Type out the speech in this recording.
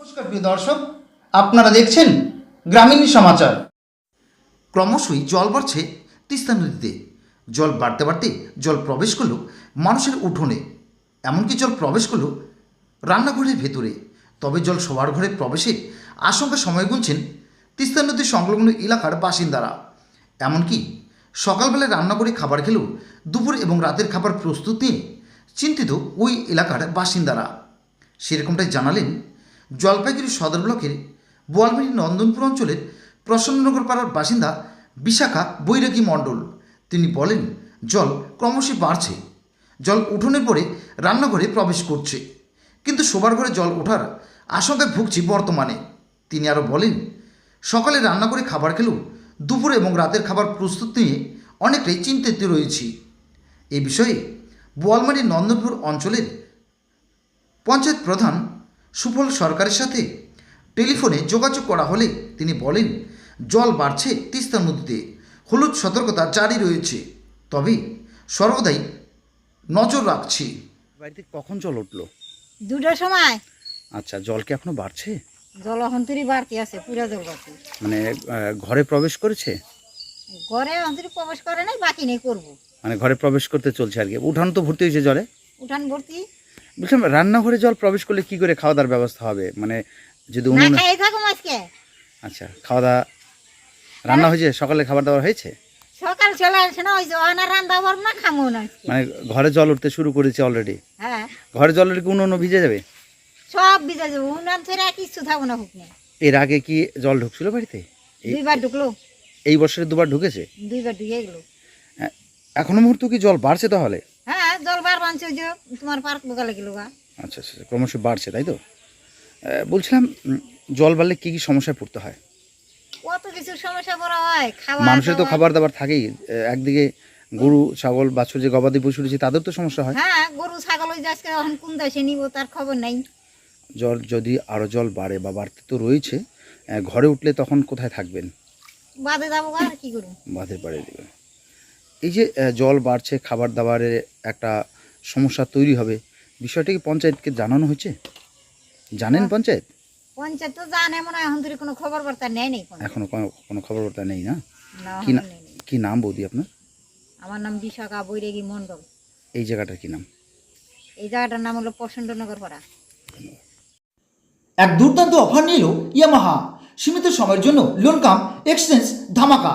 নমস্কার প্রিয় দর্শক, আপনারা দেখছেন গ্রামীণ সমাচার। ক্রমশই জল বাড়ছে তিস্তা নদীতে। জল বাড়তে বাড়তে জল প্রবেশ করল মানুষের উঠোনে। এমনকি জল প্রবেশ করল রান্নাঘরের ভেতরে। তবে জল সবার ঘরে প্রবেশে আশঙ্কা সময় গুনছেন তিস্তা নদীর সংলগ্ন এলাকার বাসিন্দারা। এমনকি সকালবেলায় রান্না করে খাবার খেলেও দুপুর এবং রাতের খাবার প্রস্তুত নিয়ে চিন্তিত ওই এলাকার বাসিন্দারা। সেরকমটাই জানালেন জলপাইগুড়ি সদর ব্লকের বোয়ালমারি নন্দনপুর অঞ্চলের প্রসন্ননগর পাড়ার বাসিন্দা বিশাখা বৈরাগী মণ্ডল। তিনি বলেন, জল ক্রমশই বাড়ছে। জল উঠোনের পরে রান্নাঘরে প্রবেশ করছে। কিন্তু শোবার ঘরে জল ওঠার আশঙ্কায় ভুগছি বর্তমানে। তিনি আরও বলেন, সকালে রান্না করে খাবার খেলেও দুপুরে এবং রাতের খাবার প্রস্তুত নিয়ে অনেকটাই চিন্তিত রয়েছি। এ বিষয়ে বোয়ালমারি নন্দনপুর অঞ্চলের পঞ্চায়েত প্রধান সুফল সরকারের সাথে? টেলিফোনে যোগাযোগ করা হলে তিনি বলেন জল বাড়ছে তিস্তা নদীতে হলুদ সতর্কতা জারি রয়েছে তবে সর্বদাই নজর রাখছি। বাড়িতে কখন জল উঠল? দুটোর সময়। আচ্ছা জল কি এখনও বাড়ছে? জল অন্তরি বাড়তি আছে পুরা জল বাড়তি মানে আহ, ঘরে প্রবেশ করেছে? ঘরে অন্তরি প্রবেশ করে নাই বাকি নেই করব। মানে ঘরে প্রবেশ করতে চলছে আর কি। উঠান তো ভর্তি হয়েছে জলে? উঠান ভর্তি। বলছিলাম রান্নাঘরে জল প্রবেশ করলে কি করে খাওয়া দাওয়ার ব্যবস্থা হবে? মানে যদি না খাই থাকুম আজকে। আচ্ছা খাওয়া দাওয়া রান্না হয়েছে? সকালে খাবার দাবার হয়েছে? সকাল চলে আসছে না ওই যে ওনা রান্না পারব না খামো না মানে ঘরে জল উঠতে শুরু করেছে অলরেডি হ্যাঁ। ঘরে জল উঠলে উনুন ভিজে যাবে? সব বিজা যাব উনান ছেড়ে কিচ্ছু থাকব না হুকনে এর আগে কি জল ঢুকছিল বাড়িতে? দুইবার ঢুকলো। এই বছরে দুবার ঢুকেছে? দুইবার ঢুকে গেলো। এখনও মুহূর্ত কি জল বাড়ছে তাহলে? জল বার বানছে যে তোমার পার্ক বোকালে গেলো গা। আচ্ছা আচ্ছা ক্রমশ বাড়ছে তাই তো? বলছিলাম জল বাড়লে কি কি সমস্যায় পড়তে হয়? কত কিছু সমস্যা বড় হয় মানুষের তো খাবার দাবার থাকেই। একদিকে গরু ছাগল বাছুর যে গবাদি পশু রয়েছে তাদের তো সমস্যা হয়। হ্যাঁ গরু ছাগল ওই যে আজকে এখন কোন দেশে নিব তার খবর নাই। জল যদি আরও জল বাড়ে বা বাড়তে তো রয়েছে ঘরে উঠলে তখন কোথায় থাকবেন? বাদে যাব আর কি করব? বাঁধের বাড়ি দেবেন। এই যে জল বাড়ছে খাবার দাবারের একটা সমস্যা তৈরি হবে বিষয়টা কি পঞ্চায়েতকে জানানো হয়েছে? জানেন পঞ্চায়েত? পঞ্চায়েত তো জানে মনে হয় এখন ধরে কোনো খবর বার্তা নেয় নেই এখনও কোনো কোনো খবর বার্তা নেই না? কি না নাম বৌদি আপনার? আমার নাম বিশাখা বৈরাগী মণ্ডল। এই জায়গাটার কি নাম? এই জায়গাটার নাম হলো পাড়া এক দুর্দান্ত অফার নিল ইয়ামাহা। সীমিত সময়ের জন্য লোন কাম এক্সচেঞ্জ ধামাকা।